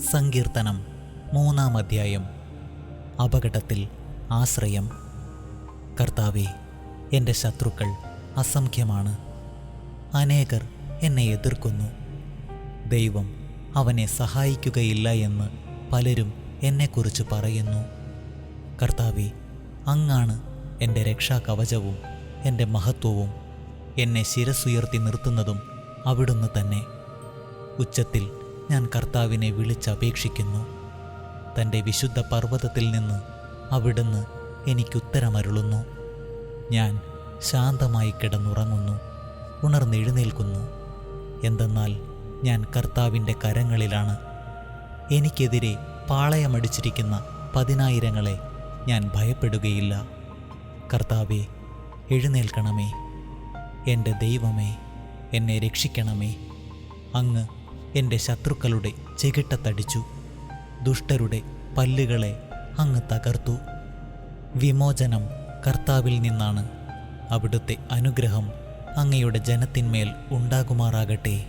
സങ്കീർത്തനം മൂന്നാം അധ്യായം അപകടത്തിൽ ആശ്രയം. കർത്താവെ എന്റെ ശത്രുക്കൾ അസംഖ്യമാണ്. അനേകർ എന്നെ എതിർക്കുന്നു. ദൈവം അവനെ സഹായിക്കുകയില്ല എന്ന് പലരും എന്നെക്കുറിച്ച് പറയുന്നു. കർത്താവെ അങ്ങാണ് എന്റെ രക്ഷാകവചവും എന്റെ മഹത്വവും. എന്നെ ശിരസുയർത്തി നിർത്തുന്നതും അവിടുന്ന് തന്നെ. ഉച്ചത്തിൽ ഞാൻ കർത്താവിനെ വിളിച്ചപേക്ഷിക്കുന്നു. തന്റെ വിശുദ്ധ പർവതത്തിൽ നിന്ന് അവിടുന്ന് എനിക്കുത്തരമരുളുന്നു. ഞാൻ ശാന്തമായി കിടന്നുറങ്ങുന്നു ഉണർന്നെഴുന്നേൽക്കുന്നു. എന്തെന്നാൽ ഞാൻ കർത്താവിന്റെ കരങ്ങളിലാണ്. എനിക്കെതിരെ പാളയമടിച്ചിരിക്കുന്ന പതിനായിരങ്ങളെ ഞാൻ ഭയപ്പെടുകയില്ല. കർത്താവെ എഴുന്നേൽക്കണമേ. എന്റെ ദൈവമേ എന്നെ രക്ഷിക്കണമേ. അങ്ങ് എന്റെ ശത്രുക്കളുടെ ചെകിട്ടത്തടിച്ചു. ദുഷ്ടരുടെ പല്ലുകളെ അങ്ങ് തകർത്തു. വിമോചനം കർത്താവിൽ നിന്നാണ്. അവിടുത്തെ അനുഗ്രഹം അങ്ങയുടെ ജനത്തിന്മേൽ ഉണ്ടാകുമാറാകട്ടെ.